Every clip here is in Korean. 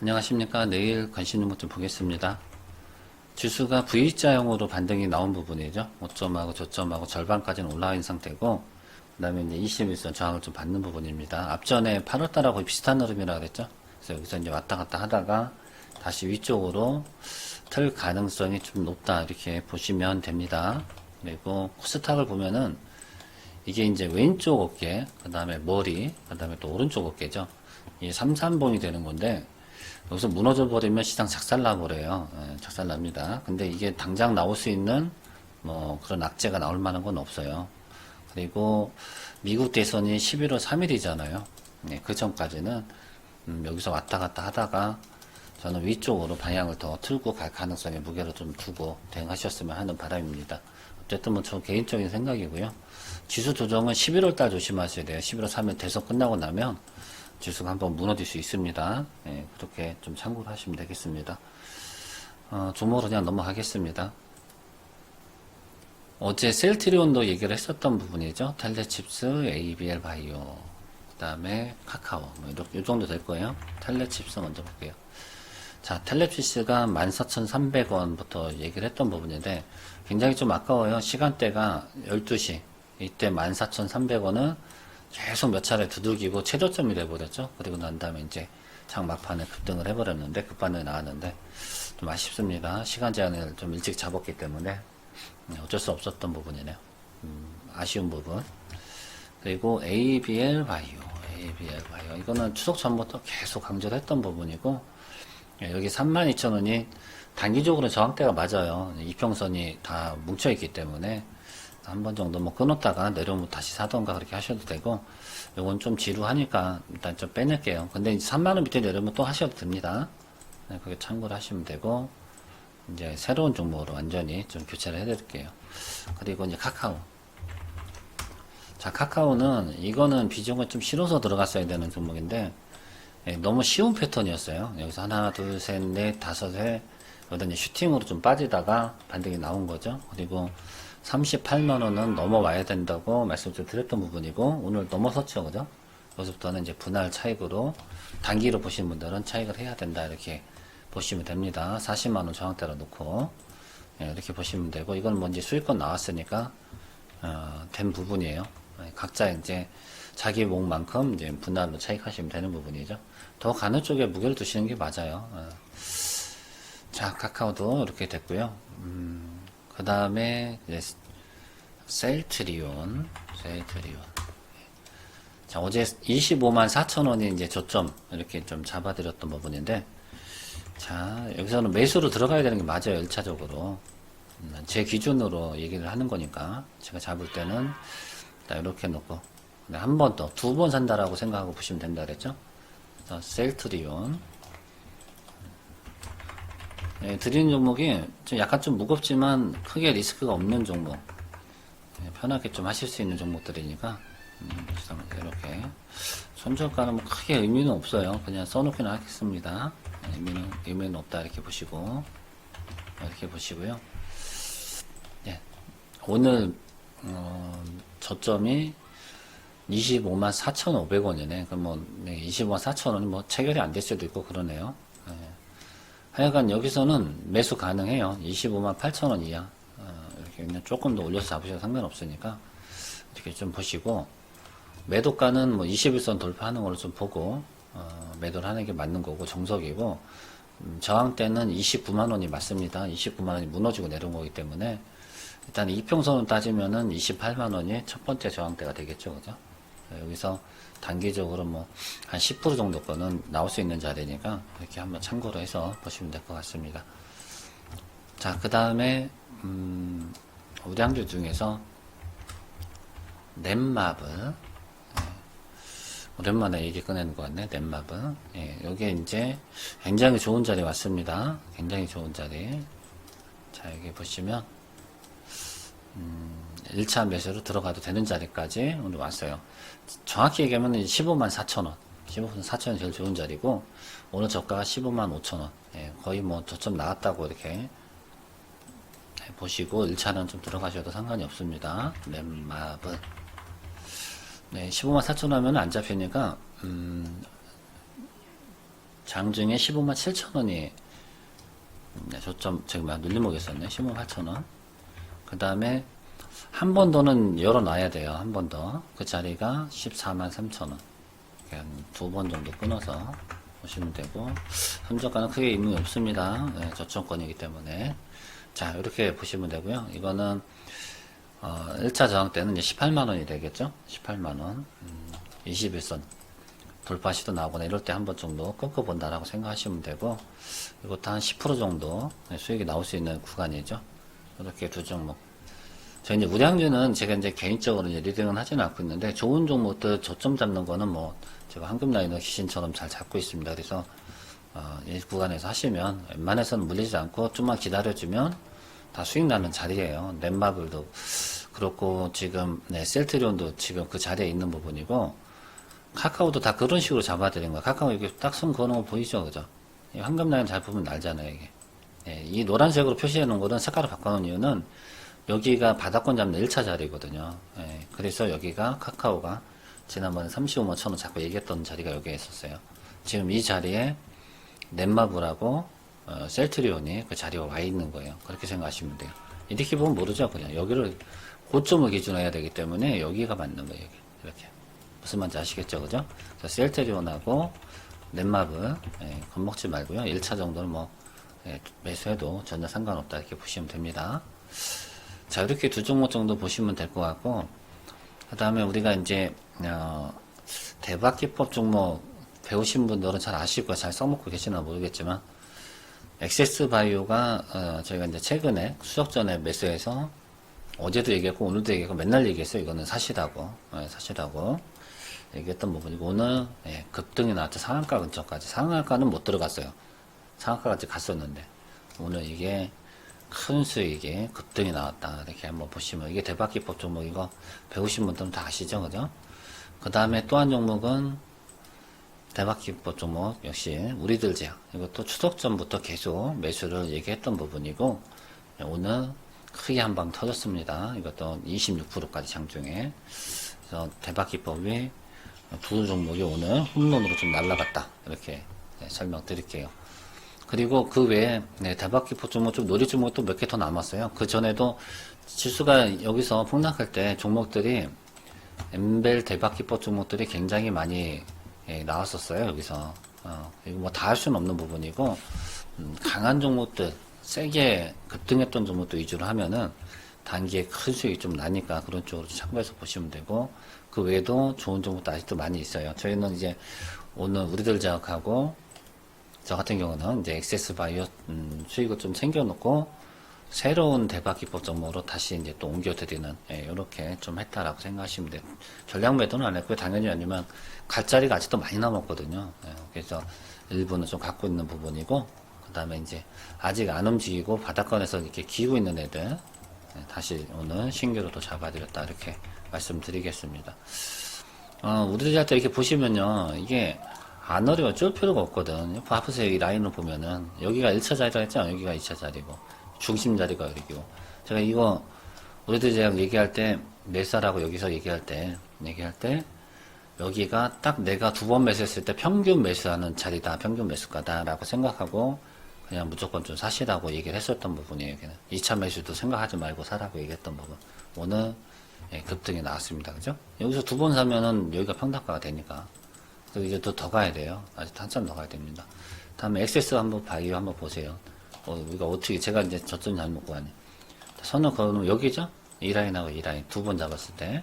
안녕하십니까. 내일 관심 있는 것 좀 보겠습니다. 지수가 V자형으로 반등이 나온 부분이죠. 5점하고 저점하고 절반까지는 올라와 있는 상태고, 그 다음에 이제 21선 저항을 좀 받는 부분입니다. 앞전에 8월달하고 거의 비슷한 흐름이라고 그랬죠. 그래서 여기서 이제 왔다 갔다 하다가 다시 위쪽으로 틀 가능성이 좀 높다. 이렇게 보시면 됩니다. 그리고 코스닥을 보면은 이게 이제 왼쪽 어깨, 그 다음에 머리, 그 다음에 또 오른쪽 어깨죠. 이 삼삼봉이 되는 건데, 여기서 무너져 버리면 시장 작살나 버려요. 예, 작살납니다. 근데 이게 당장 나올 수 있는 뭐 그런 악재가 나올 만한 건 없어요. 그리고 미국 대선이 11월 3일이잖아요. 그 전까지는 음, 여기서 왔다 갔다 하다가 저는 위쪽으로 방향을 더 틀고 갈 가능성에 무게를 좀 두고 대응하셨으면 하는 바람입니다. 어쨌든 뭐 저 개인적인 생각이고요. 지수 조정은 11월 달 조심하셔야 돼요. 11월 3일 대선 끝나고 나면 지수가 한번 무너질 수 있습니다. 예, 그렇게 좀 참고를 하시면 되겠습니다. 어, 종목으로 그냥 넘어가겠습니다. 어제 셀트리온도 얘기를 했었던 부분이죠. 텔레칩스, ABL 바이오, 그 다음에 카카오, 뭐 이렇게, 이 정도 될 거예요. 텔레칩스 먼저 볼게요. 자, 텔레칩스가 14,300원부터 얘기를 했던 부분인데, 굉장히 좀 아까워요. 시간대가 12시. 이때 14,300원은 계속 몇 차례 두들기고 최저점이 돼버렸죠. 그리고 난 다음에 이제 장 막판에 급등을 해버렸는데, 급반에 나왔는데, 좀 아쉽습니다. 시간 제한을 좀 일찍 잡았기 때문에, 네, 어쩔 수 없었던 부분이네요. 음, 아쉬운 부분. 그리고 ABL 바이오, ABL 바이오. 이거는 추석 전부터 계속 강조를 했던 부분이고, 예, 여기 32,000원이 단기적으로 저항대가 맞아요. 이평선이 다 뭉쳐있기 때문에 한 번 정도 뭐 끊었다가 내려오면 다시 사던가 그렇게 하셔도 되고, 요건 좀 지루하니까 일단 좀 빼낼게요. 근데 이제 3만원 밑에 내려오면 또 하셔도 됩니다. 네, 그게 참고를 하시면 되고, 이제 새로운 종목으로 완전히 좀 교체를 해드릴게요. 그리고 이제 카카오. 자, 카카오는 이거는 비중을 좀 실어서 들어갔어야 되는 종목인데 예, 너무 쉬운 패턴이었어요. 여기서 하나, 둘, 셋, 넷, 다섯 해 여기다 이제 슈팅으로 좀 빠지다가 반등이 나온 거죠. 그리고 38만 원은 넘어와야 된다고 말씀 좀 드렸던 부분이고 오늘 넘어섰죠, 그죠? 여기서부터는 이제 분할 차익으로 단기로 보시는 분들은 차익을 해야 된다 이렇게 보시면 됩니다. 40만 원 저항대로 놓고 예, 이렇게 보시면 되고 이건 뭐 이제 수익권 나왔으니까 어, 된 부분이에요. 예, 각자 이제 자기 목만큼 이제 분할로 차익하시면 되는 부분이죠. 더 가는 쪽에 무게를 두시는 게 맞아요. 어. 자, 카카오도 이렇게 됐고요. 음, 그 다음에 셀트리온, 셀트리온. 자, 어제 25만 4천 원이 이제 저점 이렇게 좀 잡아드렸던 부분인데, 자, 여기서는 매수로 들어가야 되는 게 맞아요, 1차적으로. 음, 제 기준으로 얘기를 하는 거니까, 제가 잡을 때는, 딱 이렇게 놓고, 한 번 더, 두 번 산다라고 생각하고 보시면 된다 그랬죠? 셀트리온. 예, 드리는 종목이 좀 약간 좀 무겁지만 크게 리스크가 없는 종목. 예, 편하게 좀 하실 수 있는 종목들이니까, 음, 이렇게. 손절가는 뭐 크게 의미는 없어요. 그냥 써놓기는 하겠습니다. 예, 의미는, 의미는 없다. 이렇게 보시고, 이렇게 보시고요. 예, 오늘, 어, 저점이 25만 4,500원이네. 그럼 뭐, 네, 25만 4,000원이 뭐 체결이 안 될 수도 있고 그러네요. 예. 하여간 여기서는 매수 가능해요. 25만 8천원 이하. 어, 이렇게 그냥 조금 더 올려서 잡으셔도 상관없으니까 이렇게 좀 보시고 매도가는 뭐 21선 돌파하는 걸로 좀 보고 어, 매도를 하는 게 맞는 거고 정석이고 음, 저항대는 29만 원이 맞습니다. 29만 원이 무너지고 내려온 거기 때문에 일단 이평선을 따지면은 28만 원이 첫 번째 저항대가 되겠죠, 그죠? 네, 여기서 단기적으로 뭐 한 10% 정도 거는 나올 수 있는 자리니까 이렇게 한번 참고로 해서 보시면 될 것 같습니다. 자, 그 다음에 음, 우량주 중에서 넷마블 예, 오랜만에 얘기 꺼내는 것 같네 넷마블 예, 여기에 이제 굉장히 좋은 자리 왔습니다. 굉장히 좋은 자리 자 여기 보시면 음, 1차 매수로 들어가도 되는 자리까지 오늘 왔어요. 정확히 얘기하면 15만 4천원. 15만 4천원이 제일 좋은 자리고, 오늘 저가가 15만 5천원. 예, 거의 뭐 저점 나왔다고 이렇게 보시고, 1차는 좀 들어가셔도 상관이 없습니다. 넷마블. 네, 15만 4천 하면 안 잡히니까, 음, 장중에 15만 7천 원이 네, 저점 저기 막 눌림목 있었네 15만 8천 원. 그 다음에 한 번 더는 열어놔야 돼요. 한 번 더. 그 자리가 14만 3천 원. 두 번 정도 끊어서 보시면 되고 현저가는 크게 의미 없습니다. 네, 저점권이기 때문에 자 이렇게 보시면 되고요. 이거는 어, 1차 저항 때는 이제 18만 원이 되겠죠. 18만 원. 음, 21선 돌파 시도 나오거나 이럴 때 한 번 정도 끊고 본다라고 생각하시면 되고 이것도 한 10% 정도 수익이 나올 수 있는 구간이죠. 이렇게 두 종목. 저 이제 우량주는 제가 이제 개인적으로 이제 리딩은 하지는 않고 있는데 좋은 종목들 저점 잡는 거는 뭐 제가 황금 라인을 귀신처럼 잘 잡고 있습니다. 그래서 어, 이 구간에서 하시면 웬만해서는 물리지 않고 좀만 기다려주면 다 수익 나는 자리예요. 넷마블도 그렇고 지금 네, 셀트리온도 지금 그 자리에 있는 부분이고 카카오도 다 그런 식으로 잡아드린 거야. 카카오 이렇게 딱손 그어놓은 거 보이죠, 그죠? 이 황금 라인 잘 보면 알잖아요, 이게. 예, 이 노란색으로 표시해 놓은 거는 색깔을 바꿔놓은 이유는 여기가 바닥권 잡는 1차 자리거든요. 예, 그래서 여기가 카카오가 지난번에 35만 천원 자꾸 얘기했던 자리가 여기에 있었어요. 지금 이 자리에 넷마블하고 어, 셀트리온이 그 자리에 와 있는 거예요. 그렇게 생각하시면 돼요. 이렇게 보면 모르죠, 그냥. 여기를 고점을 기준으로 해야 되기 때문에 여기가 맞는 거예요, 여기. 이렇게. 무슨 말인지 아시겠죠, 그죠? 셀트리온하고 넷마블, 예, 겁먹지 말고요. 1차 정도는 뭐, 예, 매수해도 전혀 상관없다, 이렇게 보시면 됩니다. 자, 이렇게 두 종목 정도 보시면 될 것 같고, 그 다음에 우리가 이제, 어, 대박 기법 종목 배우신 분들은 잘 아실 거예요. 잘 써먹고 계시나 모르겠지만, 엑세스 바이오가, 어, 저희가 이제 최근에 수석 전에 매수해서 어제도 얘기했고, 오늘도 얘기했고, 맨날 얘기했어요. 이거는 사실하고, 예, 사실하고. 얘기했던 부분이고, 오늘, 예, 급등이 나왔죠. 상한가 근처까지. 상한가는 못 들어갔어요. 상한가까지 갔었는데, 오늘 이게 큰 수익이 급등이 나왔다. 이렇게 한번 보시면, 이게 대박기법 종목이고, 배우신 분들은 다 아시죠? 그죠? 그 다음에 또 한 종목은, 대박기법 종목, 역시, 우리들 제약. 이것도 추석 전부터 계속 매수를 얘기했던 부분이고, 예, 오늘 크게 한 방 터졌습니다. 이것도 26%까지 장중에. 그래서 대박기법이 두 종목이 오늘 홈런으로 좀 날라갔다. 이렇게 네, 설명드릴게요. 그리고 그 외에 네, 대박기법 종목 좀 놀이 종목 또 몇 개 더 남았어요. 그 전에도 지수가 여기서 폭락할 때 종목들이 엠벨 대박기법 종목들이 굉장히 많이 예, 나왔었어요. 여기서 어, 이거 뭐다 할 수는 없는 부분이고 음, 강한 종목들 세게 급등했던 종목도 위주로 하면은 단기에 큰 수익이 좀 나니까 그런 쪽으로 참고해서 보시면 되고 그 외에도 좋은 종목도 아직도 많이 있어요. 저희는 이제 오늘 우리들 자학하고 저 같은 경우는 이제 엑세스 바이오 음, 수익을 좀 챙겨놓고 새로운 대박 기법 종목으로 다시 이제 또 옮겨드리는 예, 이렇게 좀 했다라고 생각하시면 돼요. 전략 매도는 안 했고요. 당연히 아니면 갈 자리가 아직도 많이 남았거든요. 예, 그래서 일부는 좀 갖고 있는 부분이고 그 다음에 이제 아직 안 움직이고 바닥권에서 이렇게 기고 있는 애들 예, 다시 오늘 신규로 또 잡아드렸다 이렇게 말씀드리겠습니다. 어, 우리들 할때 이렇게 보시면요 이게 안 어려워 쫄 필요가 없거든. 앞에서 이 라인을 보면은 여기가 1차 자리라 했잖아. 여기가 2차 자리고 중심 자리가 여기고 제가 이거 우리들 제가 얘기할 때 매사라고 여기서 얘기할 때 얘기할 때 여기가 딱 내가 두 번 매수했을 때 평균 매수하는 자리다. 평균 매수가다 라고 생각하고 그냥 무조건 좀 사시라고 얘기를 했었던 부분이에요. 여기는 2차 매수도 생각하지 말고 사라고 얘기했던 부분. 오늘 예, 급등이 나왔습니다. 그죠? 여기서 두 번 사면은 여기가 평단가가 되니까. 이제 또더 가야 돼요. 아직 한참 더 가야 됩니다. 다음에 엑세스 한번 바이오 한번 보세요. 어, 우리가 어떻게, 제가 이제 저점 잘못 구하니. 선을 걸어놓으면 여기죠? 이 라인하고 이 라인 두 번 잡았을 때.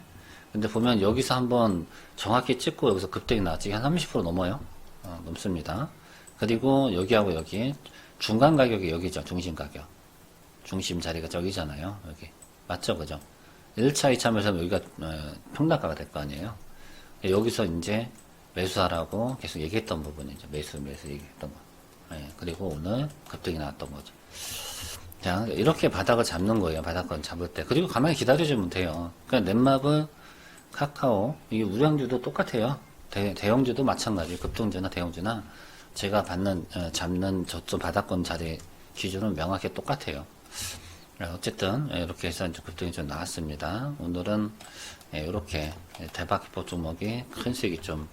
근데 보면 여기서 한번 정확히 찍고 여기서 급등이 나왔지. 한 30% 넘어요. 어, 넘습니다. 그리고 여기하고 여기 중간 가격이 여기죠. 중심 가격. 중심 자리가 저기잖아요. 여기. 맞죠? 그죠? 1차, 2차 매수하면 여기가 어, 평단가가 될 거 아니에요. 여기서 이제 매수하라고 계속 얘기했던 부분이죠. 매수, 매수 얘기했던 거. 예, 그리고 오늘 급등이 나왔던 거죠. 자, 이렇게 바닥을 잡는 거예요. 바닥권 잡을 때. 그리고 가만히 기다려주면 돼요. 그러니까 넷마블, 카카오, 이게 우량주도 똑같아요. 대, 대형주도 마찬가지. 급등주나 대형주나 제가 받는, 어, 잡는 저쪽 바닥권 자리 기준은 명확히 똑같아요. 네, 어쨌든 예, 이렇게 해서 이제 급등이 좀 나왔습니다. 오늘은 예, 이렇게 대박 기법 종목이 큰 수익이 좀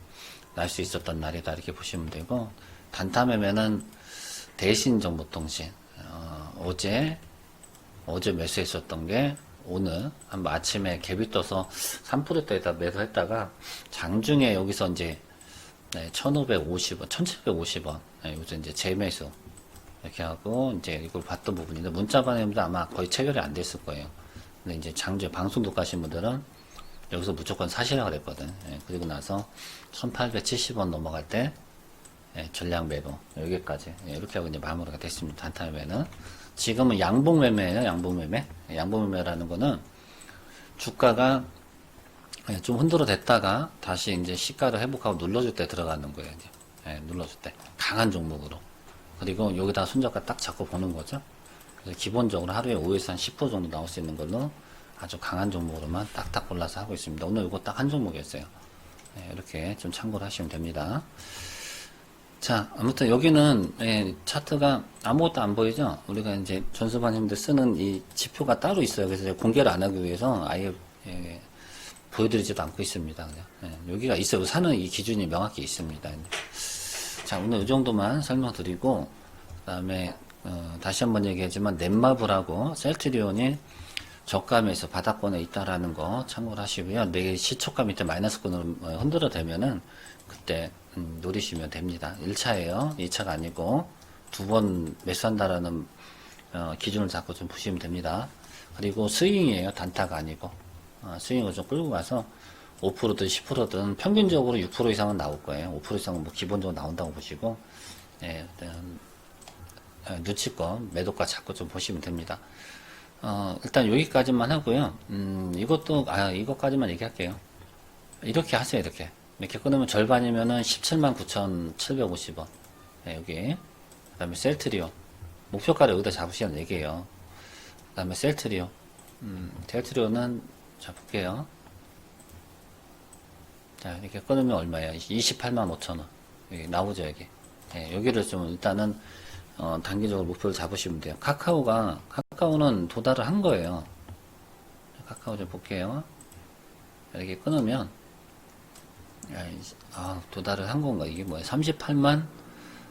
날 수 있었던 날이다 이렇게 보시면 되고 단타 매매는 대신 정보통신 어, 어제 어제 매수했었던 게 오늘 한 아침에 갭이 떠서 3%대에다 매수했다가 장중에 여기서 이제 네, 1,550원, 1,750원 네, 요새 이제 재매수 이렇게 하고 이제 이걸 봤던 부분인데 문자 반응도 아마 거의 체결이 안 됐을 거예요. 근데 이제 장주에 방송 독하신 분들은 여기서 무조건 사시라 그랬거든. 예, 그리고 나서 1870원 넘어갈 때 예, 전량 매도 여기까지 예, 이렇게 하고 이제 마무리가 됐습니다. 매매는 지금은 양봉 매매예요. 양봉 매매. 예, 양봉 매매라는 거는 주가가 예, 좀 흔들어 댔다가 다시 이제 시가를 회복하고 눌러줄 때 들어가는 거예요. 이제. 예, 눌러줄 때 강한 종목으로 그리고 여기다 손잡고 딱 잡고 보는 거죠. 기본적으로 하루에 5에서 한 10% 정도 나올 수 있는 걸로 아주 강한 종목으로만 딱딱 골라서 하고 있습니다. 오늘 이거 딱 한 종목이었어요. 예, 이렇게 좀 참고를 하시면 됩니다. 자, 아무튼 여기는 예, 차트가 아무것도 안 보이죠? 우리가 이제 전수반님들 쓰는 이 지표가 따로 있어요. 그래서 공개를 안 하기 위해서 아예 예, 보여드리지도 않고 있습니다. 그냥. 예, 여기가 있어요. 사는 이 기준이 명확히 있습니다. 자, 오늘 이 정도만 설명드리고, 그 다음에, 어, 다시 한번 얘기하지만, 넷마블하고 셀트리온이 저감에서 바닥권에 있다라는 거 참고를 하시고요. 내일 시초가 밑에 마이너스권으로 어, 흔들어 대면은, 그때, 음, 노리시면 됩니다. 1차예요. 2차가 아니고, 두 번 매수한다라는, 어, 기준을 잡고 좀 보시면 됩니다. 그리고 스윙이에요. 단타가 아니고. 어, 스윙을 좀 끌고 가서, 5%든 10%든 평균적으로 6% 이상은 나올 거예요. 5% 이상은 뭐 기본적으로 나온다고 보시고, 예, 일단, 예, 눈치껏 매도가 잡고 좀 보시면 됩니다. 어, 일단 여기까지만 하고요. 음, 이것도, 아, 이것까지만 얘기할게요. 이렇게 하세요, 이렇게. 이렇게 끊으면 절반이면은 17만 9,750원. 예, 여기. 그 다음에 셀트리오. 목표가를 여기다 잡으시는 얘기예요. 그 다음에 셀트리오. 음, 셀트리오는, 자, 볼게요. 자, 이렇게 끊으면 얼마예요? 28만 5천원. 여기 나오죠, 여기. 예, 여기를 좀 일단은, 어, 단기적으로 목표를 잡으시면 돼요. 카카오가, 카카오는 도달을 한 거예요. 카카오 좀 볼게요. 이렇게 끊으면, 아, 도달을 한 건가? 이게 뭐야? 38만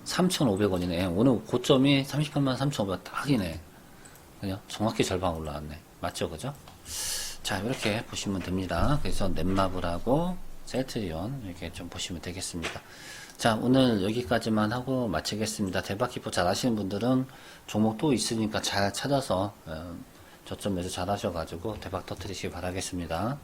3,500원이네. 오늘 고점이 38만 3,500원 딱이네. 그냥 정확히 절반 올라왔네. 맞죠? 그죠? 자, 이렇게 보시면 됩니다. 그래서 넷마블하고 셀트리온 이렇게 좀 보시면 되겠습니다. 자, 오늘 여기까지만 하고 마치겠습니다. 대박 기포 잘 하시는 분들은 종목 또 있으니까 잘 찾아서 어, 저점에서 잘 하셔가지고 대박 터트리시기 바라겠습니다.